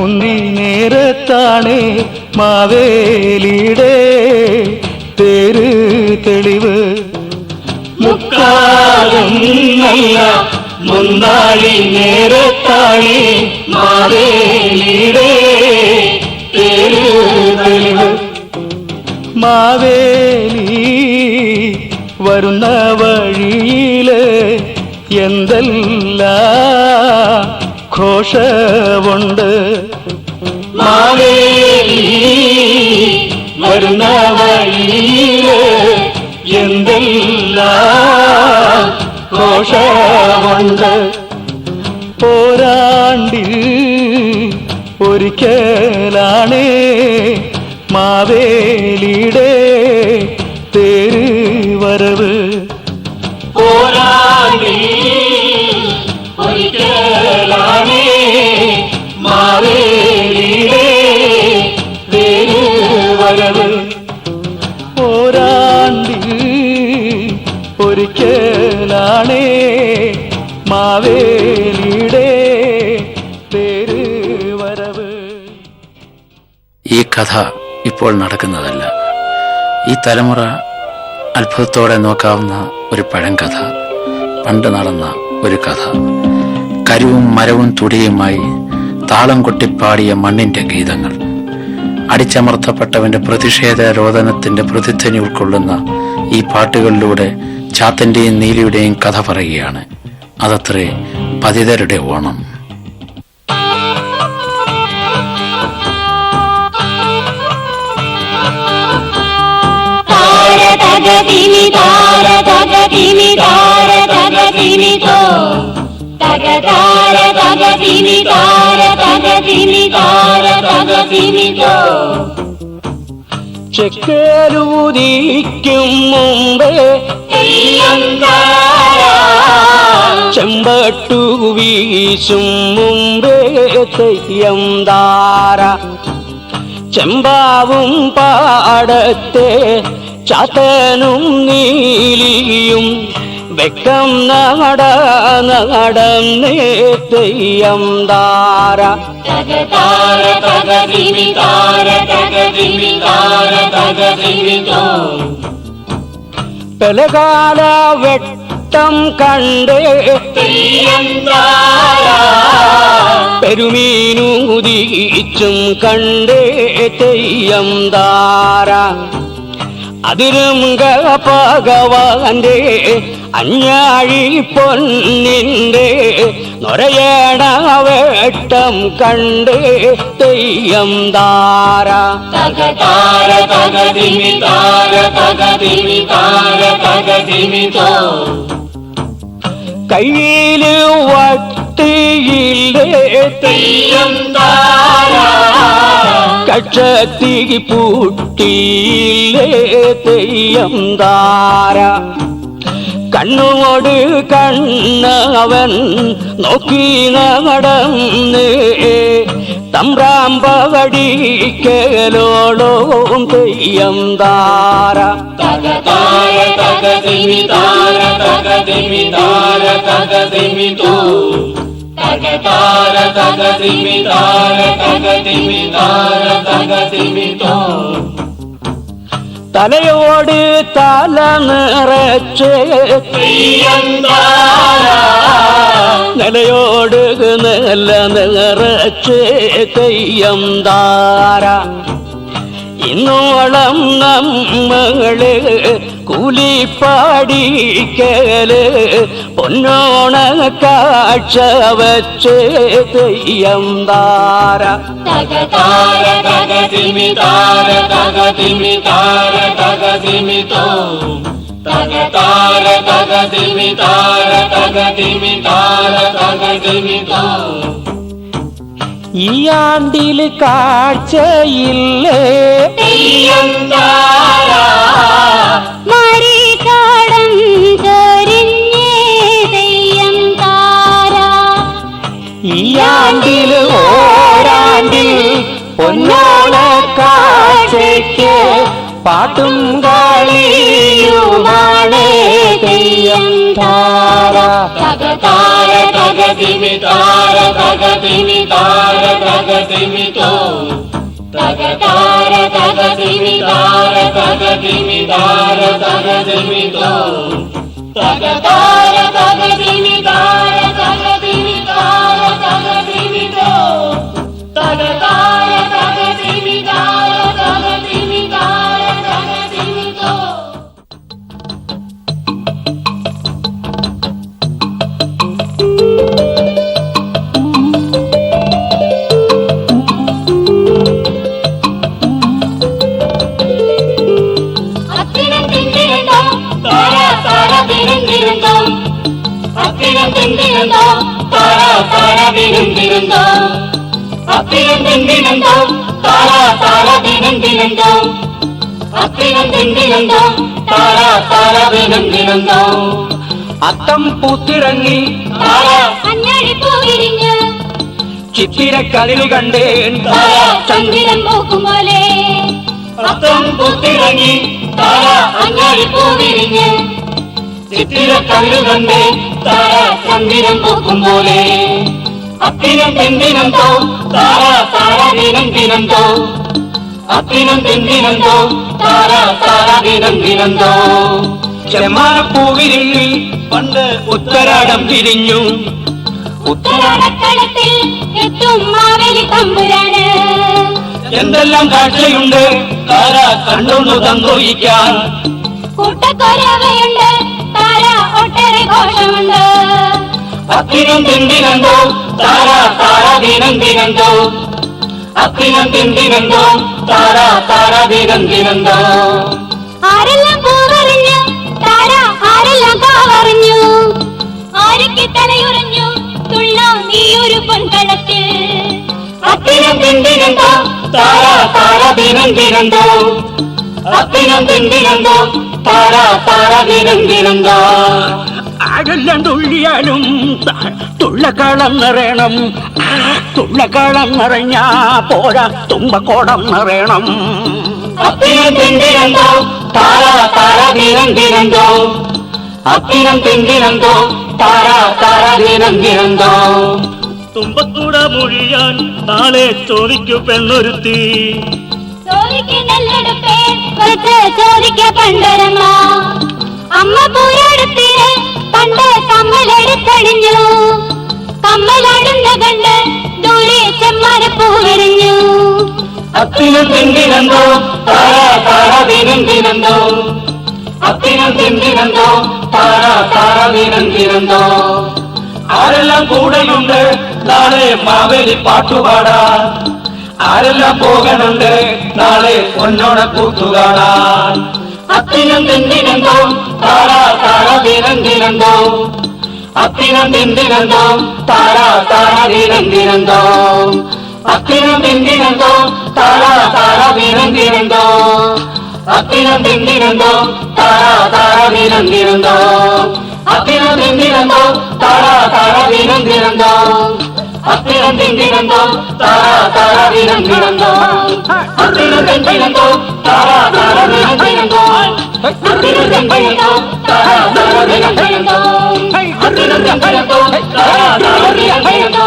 മുന്തി നേരത്താണ് മാവേലിയുടെ തേര് തെളിവ്. മുന്നാളി നേരത്താണ് മാവേലിയുടെ പേര് തെളിവ്. മാവേലി വരുന്ന വഴിയിൽ എന്തെല്ലാം ഘോഷമുണ്ട് മാവേലി വരുന്ന വഴിയിൽ എന്തെല്ലാം ഘോഷമുണ്ട് പോരാണ്ടിൽ ഒരിക്കലാണേ ഒരിക്കലാണേ മാവേലിയുടെ പേര് വരവ്. ഈ കഥ ഇപ്പോൾ നടക്കുന്നതല്ല. ഈ തലമുറ അത്ഭുതത്തോടെ നോക്കാവുന്ന ഒരു പഴങ്കഥ പണ്ട് നടന്ന ഒരു കഥ. കരുവും മരവും തുടിയുമായി താളം കൊട്ടിപ്പാടിയ മണ്ണിന്റെ ഗീതങ്ങൾ. അടിച്ചമർത്തപ്പെട്ടവന്റെ പ്രതിഷേധ രോദനത്തിന്റെ പ്രതിധ്വനി ഉൾക്കൊള്ളുന്ന ഈ പാട്ടുകളിലൂടെ ചാത്തന്റെയും നീലിയുടെയും കഥ പറയുകയാണ്. അതത്രേ പതിതരുടെ ഓണം. താര തകതിമി താര തകതിമി താര തകതിമി തോ തക താര താര ചെക്കേലൂതിക്കും മുമ്പേ ചെമ്പട്ടു വീശും മുമ്പേ തെയ്യം താര ചെമ്പാവും പാടത്തെ ചാത്തനും നീലിയും വെക്കം നട നടന്നേ തെയ്യം താര. തക താര തകതിമി താര തകതിമി താര തകതിമി തോ പെലകാല വെട്ടം കണ്ടേ. തെയ്യം താര. പെരുമീനുദിച്ചും കണ്ടേ തെയ്യം താര. അതിരും ഭഗവാന്റെ അഞ്ഞാഴി പൊന്നിന്റെ നൊരയണ വെട്ടം കണ്ടേ തെയ്യം താര തക താര തകതിമി താര തകതിമി താര തകതിമി തോ കയ്യിൽ വട്ടിയില്ലേ തെയ്യം താര കക്ഷത്തി പൂട്ടിയില്ലേ തെയ്യം താര കണ്ണോട് കണ്ണവൻ നോക്കി നടന്നേ. തമ്പ്രാമ്പടിക്കലോളോം തെയ്യം താര. തക താര താര തകതിമി താര തക തകതിമി താര തകതിമി താര തകതിമി തോ തലയോട് തല നിറച്ച് നിലയോട് നില നിറച്ച് തെയ്യം താര ഇന്നോളം നമ്മൾ കൂലിപ്പാടിക്കൽ പൊന്നോണ കാഴ്ച വച്ച് തെയ്യം താര തക താര തകതിമി താര തകതിമി താര തകതിമി തോ ഈ ആണ്ടിൽ കാഴ്ചയില്ലേ ഈ ആണ്ടിൽ ഓരാണ്ടിൽ പൊന്നോണ കാഴ്ചയ്ക്ക് പാട്ടും കളിയുമാണ് തെയ്യം താര തകതാര തകതിമി താര തകതിമി താര തകതിമി തോ തകതാര തകതിമി താര തകതിമി താര തകതിമി തോ തകതാര തകതിമി താര താര താര താര താര താര അത്തം പൂത്തിറങ്ങി ചിത്തിരക്കലിൽ കണ്ടേൻ ചന്ദ്രൻ പോക്കും പോലെ അത്തം പൂത്തിറങ്ങി താര അഞ്ഞാടിപ്പൂ വിരിഞ്ഞ് ചിത്തിര കല്ലുകണ്ട് താര ചന്ദ്രൻ പോക്കും പോലെ. അത്തിനം തെന്തിനന്തോ താര താര ദിനം ദിനന്തോ അത്തിനം തെന്തിനന്തോ താര താര ദിനം ദിനന്തോ ചെമ്മാനപ്പൂവിരിൽ പണ്ട് ഉത്തരാടം പിരിഞ്ഞു ഉത്തരാടക്കളത്തിൽ എത്തും മാവേലി തമ്പുരാന്. എന്തെല്ലാം കാഴ്ചയുണ്ട് താര കണ്ടൊന്നു തന്തോയിക്കാൻ കൂട്ടക്കൊരവയുണ്ട് താര ഒട്ടേറെ ഘോഷമുണ്ട്. അത്തിനും തിന്തിനന്തോ താര താര ദിനം ദിനന്തോ അത്തിനും തിന്തിനന്തോ താര താര ദിനം ദിനന്തോ ആരെല്ലാം പൂവറിഞ്ഞു? താര ആരെല്ലാം കാവറിഞ്ഞു ആരൊക്കെ തലയുറഞ്ഞു തുള്ളാം ഈ ഒരു പൊൻകളത്തിൽ അത്തിനും താര താര താര താര ദിനം ആരെല്ലാം തുള്ളിയാലും തുള്ളക്കളം നിറയണം തുള്ളക്കളം നിറഞ്ഞാ പോരാ തുമ്പക്കോടം നിറയണം. അത്തിനും താര താര താര താര തുമ്പക്കൂട മൊഴിയാൻ നാളെ ചോദിക്കു പെണ്ണൊരുത്തി. ചോദിക്ക് പണ്ടരമ്മ. അമ്മ പൂരെടുത്തിര് പണ്ട് കമ്മലെടുത്തണിഞ്ഞു കമ്മലാടുന്ന കണ്ട് ദൂരെ ചെമ്മാനപ്പൂ വിരിഞ്ഞു അത്തിനും തിണ്ടിനന്തോ താര താര ദിനം ദിനന്തോ അത്തിനും തിണ്ടിനന്തോ താര താര ദിനം ദിനന്തോ ആരെല്ലാം കൂടെയുണ്ട് നാളെ മാവേലി പാട്ടുപാടാ. ആരെല്ലാം പോകണുണ്ട് നാളെ പൊന്നോണ കൂത്തുകാണാൻ അത്തിനും തിന്തിനന്തോ താര താര ദിനം ദിനന്തോ അത്തിനും തിന്തിനന്തോ താര താര ദിനം ദിനന്തോ അത്തിനും തിന്തിനന്തോ താര താര ദിനം ദിനന്തോ അത്തിനും തിന്തിനന്തോ താര താര ദിനം ദിനന്തോ അത്തിനും തിന്തിനന്തോ താര താര ദിനം ദിനന്തോ അത്തിനും തിന്തിനന്തോ താര താര ദിനം ദിനന്തോ അത്തിനും തിന്തിനന്തോ താര താര ദിനം ദിനന്തോ അത്തിനും തിന്തിനന്തോ താര താര ദിനം ദിനന്തോ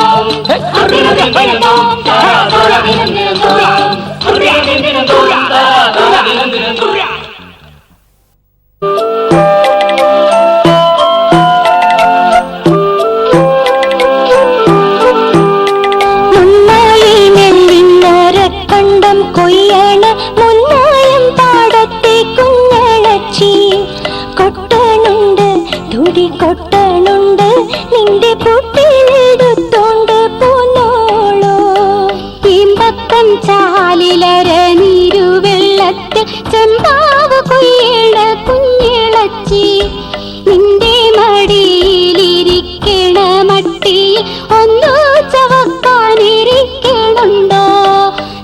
അത്തിനും തിന്തിനന്തോ താര താര ദിനം ദിനന്തോ അത്തിനും ചെമ്പാവ് കൊയ്യണ കുഞ്ഞിളച്ചി നിന്റെ മടിയിലിരിക്കണ മട്ടിയിൽ ഒന്നു ചവക്കാനിരിക്കണുണ്ടോ?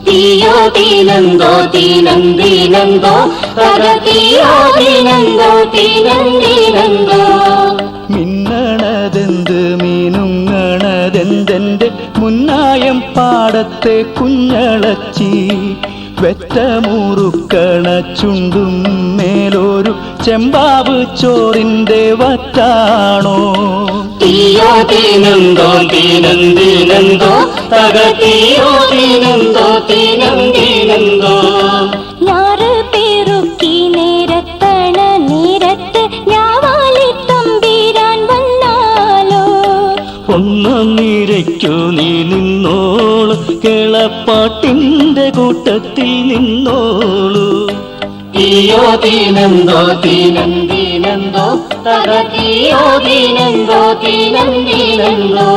തീയോ തീനന്തോ തീനം തീനന്തോ തീയോ തീനന്തോ തീനം തീനന്തോ. മിന്നണതെന്ത് മീനുങ്ങണതെന്തെന്റെ മുന്നായം പാടത്തെ കുഞ്ഞളച്ചി വെറ്റമുറുക്കണ ചുണ്ടും മേലൊരു ചെമ്പാവ് ചോറിന്റെ വറ്റാണോ? തീയോ തീനന്തോ തീനന്തിനന്തോ തക തീയോ തീനന്തോ തീനന്തിനന്തോ നിന്നോളു കേളപ്പാട്ടിന്റെ കൂട്ടത്തിൽ നിന്നോളൂ. തീയോ തീനന്തോ തീനന്തിനന്തോ തക തീയോ തീനന്തോ തീനന്തിനന്തോ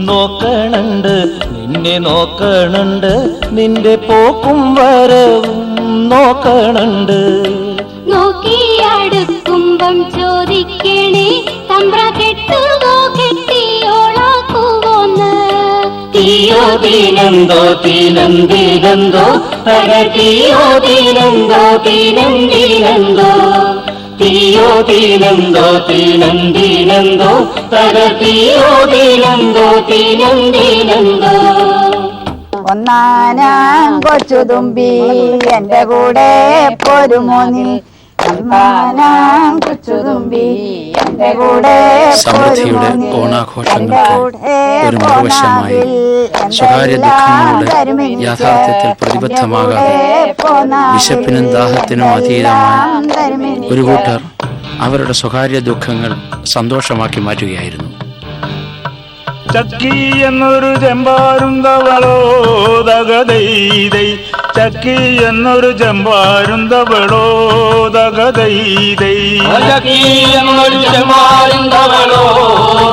നോക്കണുണ്ട് നിന്നെ നോക്കണുണ്ട് നിന്റെ പോക്കും വരവും നോക്കണുണ്ട്. നോക്കിയടുക്കുമ്പം ചോദിക്കണേ തമ്പ്ര കെട്ടുകോ തീയോ തീനന്തോ തീനന്തിനന്തോ തക തീയോ തീനന്തോ തീനന്തിനന്തോ തീയോ തീനന്തോ തീനന്തിനന്തോ തക തീയോ തീനന്തോ തീനന്തിനന്തോ ഒന്നാനാം കൊച്ചു തുമ്പി എന്റെ കൂടെ പോരുമോ നീ? ഒന്നാനാം കൊച്ചു തുമ്പി സമൃദ്ധിയുടെ? ഓണാഘോഷങ്ങൾക്ക് ഒരു മറുവശമായി സ്വകാര്യ ദുഃഖങ്ങളുടെ യാഥാർത്ഥ്യത്തിൽ പ്രതിബദ്ധമാകാതെ വിശപ്പിനും ദാഹത്തിനും അതീതമായി ഒരു കൂട്ടർ അവരുടെ സ്വകാര്യ ദുഃഖങ്ങൾ സന്തോഷമാക്കി മാറ്റുകയായിരുന്നു ചക്കി എന്നൊരു ചെമ്പാരുന്തവളോ ദഗതൈതൈ ചക്കി എന്നൊരു ചെമ്പാരുന്തവളോ ദഗതൈതൈ ചക്കി എന്നൊരു ചെമ്പാരുന്തവളോ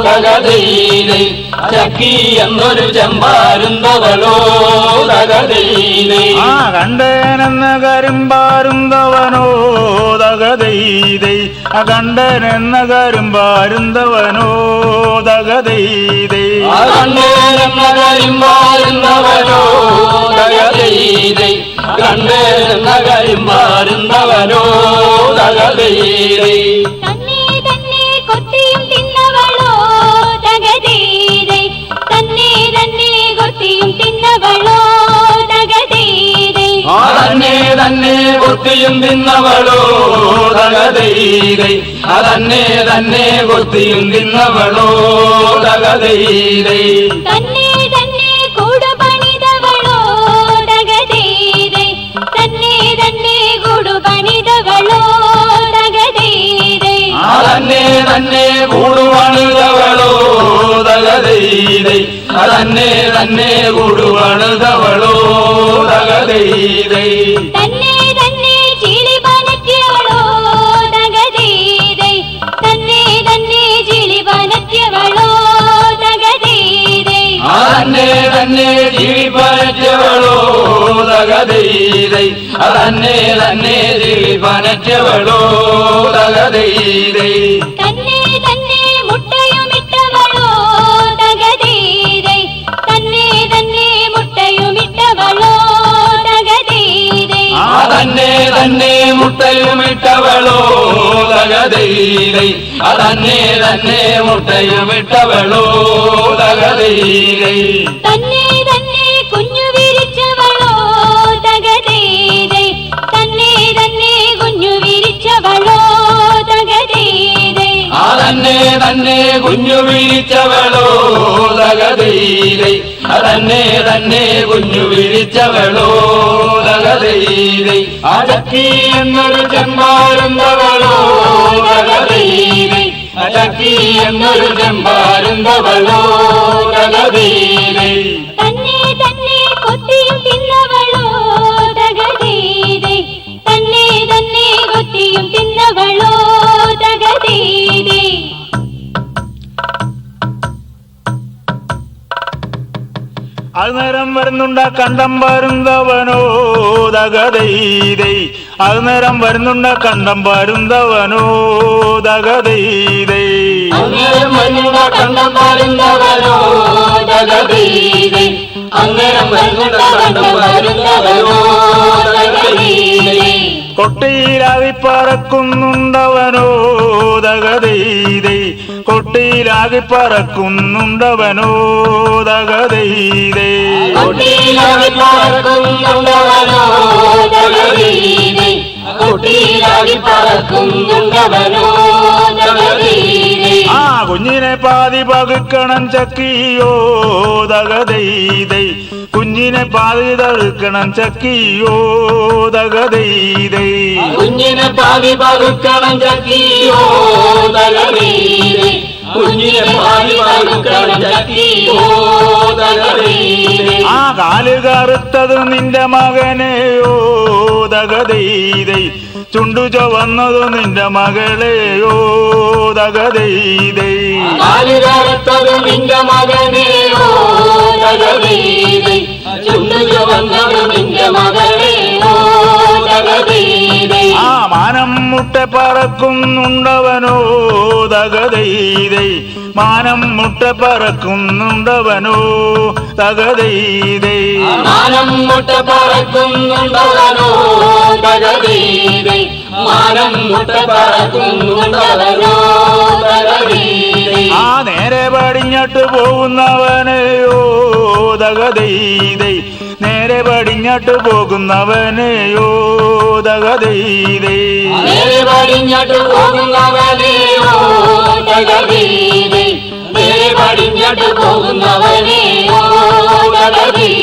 തകതീതൈ ചക്കി എന്നൊരു ചെമ്പാരുന്തവളോ തകതീതൈ ആ കണ്ടേനെന്ന കരിമ്പാരുന്തവനോ ആ കണ്ടനെന്ന കരിമ്പാരുന്തവനോ ദഗതൈതൈ കണ്ടേരെന്ന കരിമ്പാരുന്നവനോ തകതീതൈ കണ്ടേരെന്ന തിന്നവളോ തകതീരൈ. തന്നെ തന്നെ കൊത്തിയും തിന്നവളോ തകതീരൈ. അതന്നെ തന്നെ കൊത്തിയും തിന്നവളോ തന്നെ തന്നെ അതന്നെ തന്നെ കൂടുപണിതവളോ തകതീതൈ അതന്നെ തന്നെ കൂടുപണിതവളോ തകതീതൈ തന്നെ തന്നെ ചിളി തകതീതൈ അതന്നെ തന്നെ ജീവിപ്പനറ്റവളോ തകതീതൈ തന്നെ തന്നെ മുട്ടയുമിട്ടവളോ തകതീരൈ തന്നെ തന്നെ മുട്ടയുമിട്ടവളോ തകതീരൈ അതന്നെ തന്നെ മുട്ടയുമിട്ടവളോ തകതീതൈ അതന്നെ തന്നെ അതന്നെ തന്നെ കുഞ്ഞു വിളിച്ചവളോ തകതീരൈ അതന്നെ തന്നെ കുഞ്ഞു വിളിച്ചവളോ തകതീരൈ അടക്കി എന്നൊരു ചെമ്പാരുന്നവളോ തകതീരൈ അടക്കി എന്നൊരു ചെമ്പാരുന്നവളോ തകതീരൈ തന്നെ തന്നെ കൊത്തിയും അന്നേരം വരുന്നുണ്ട കണ്ടം വരുന്നവനോ ദഗതൈതൈ അന്നേരം വരുന്നുണ്ട കണ്ടം വരുന്നവനോ ദഗതൈതൈ അന്നേരം വരുന്ന കണ്ടം വരുന്നവനോ ജഗതീതൈ അന്നേരം വരുന്ന കണ്ടം വരുന്നവനോ ജഗതീതൈ കൊട്ടിയിലാവി പറക്കുന്നുണ്ടവനോ ദഗതൈതൈ കൊട്ടിയിലാകി പറക്കുന്നുണ്ടവനോ തകതൈതേ ആ കുഞ്ഞിനെ പാതി പകുക്കണം ചക്കിയോ തകതൈതൈ കുഞ്ഞിനെ പാതി തഴുക്കണം ചക്കിയോ തകതൈതൈ കുഞ്ഞിനെ പാതി പകുക്കണം ചക്കിയോ തകരീരേ കുഞ്ഞിനെ പാതി പകുക്കണം ചക്കിയോ തകരീരേ ആ കാൽ കറുത്തത് നിന്റെ മകനെയോ തകതൈതൈ ചുണ്ടു ചുവന്നത് നിന്റെ മകളെയോ തകതൈതൈ നിന്റെ മകനെയോ തകരീരേ ആ മാനം മുട്ട പറക്കുന്നുണ്ടവനോ തകതൈതൈ മാനം മുട്ട പറക്കുന്നുണ്ടവനോ തകതൈതൈ മാനം മുട്ട പറക്കുന്നുണ്ടവനോ തകരീരേ മാനം മുട്ട പറക്കുന്നുണ്ടവനോ തകരീരേ ആ നേരെ പടിഞ്ഞിട്ട് പോകുന്നവനെയോ തകതൈതൈ നേരെ പടിഞ്ഞാട്ട് പോകുന്നവന് യോദകതൈതൈ നേരെ പടിഞ്ഞാട്ട് പോകുന്നവനെയോ തകരീരേ നേരെ പടിഞ്ഞാട്ട് പോകുന്നവനെയോ തകരീരേ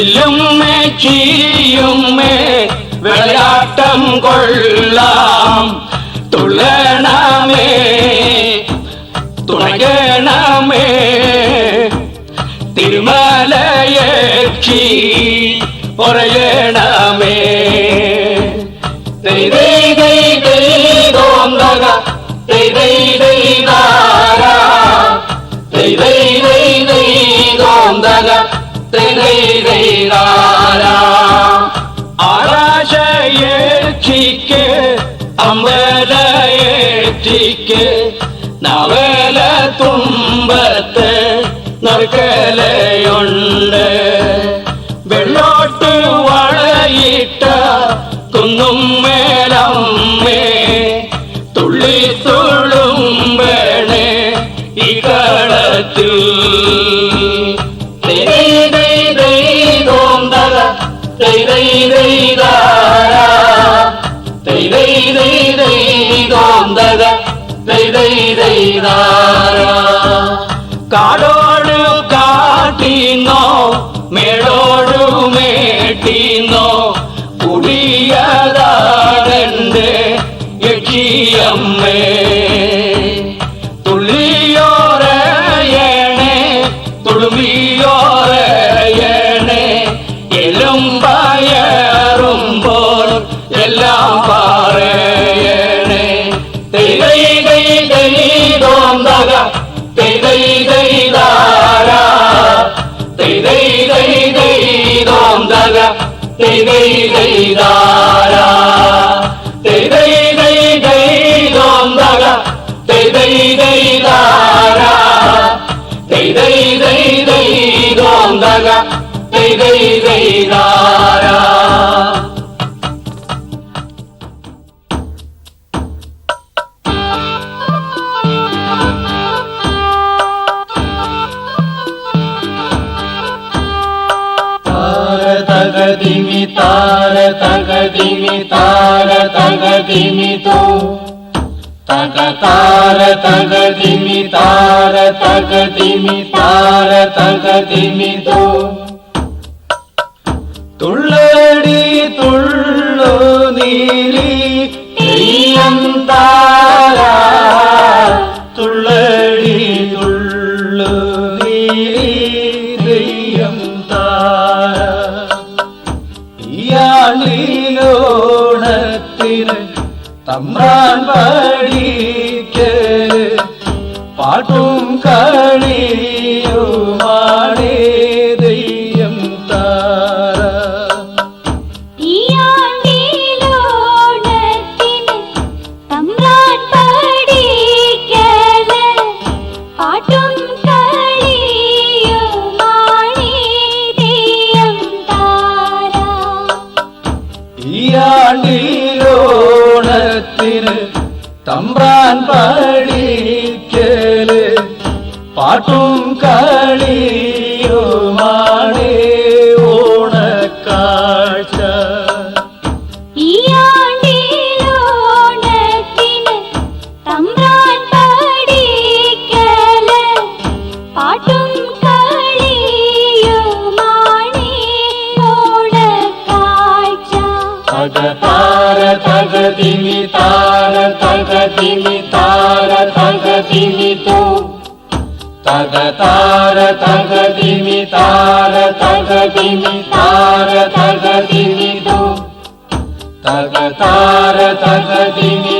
வில்லும்மே சீயும்மே விளையாட்டம் கொள்ளாம். துள்ளனாமே துணையனாமே திருமலையேற்றி பொறையனாமே. தெய்தை தெய்தோந்தக தெய்தை தெய்தா തിരുമലയേക്ഷി പറയണമേ ആരാശയേക്ഷിക്ക് അമ്പലയേറ്റിക്ക് നവല തുമ്പത്ത് നറുക്കലയുണ്ട്. വെള്ളോട്ട് കാടോട് കാട്ടിന്നോ മേടോടു മേട്ടിന്നോ കുടിയതാടണ്ട് യക്ഷിയമ്മേ. Dai dai dai da da. Dai dai dai dai dom da ga. Dai dai dai da da. Dai dai dai dai dom da ga. Dai dai dai da. തകതിമി താര തകതിമി തോ തക താര താര തകതിമി താര തോ തുള്ളടി തുള്ളു നീലി തെയ്യം തമ്പ്രാൻ പാട്ടും കളിയുമാണേ താര. ഈ ആണ്ടിലോണത്തിന് തമ്പ്രാൻ പാടിക്കൽ പാട്ടും കളിയുമാണീ तगदिमितो तगतार तगदिमितार तगदिमितार तगदिमितो तगतार तगदिमि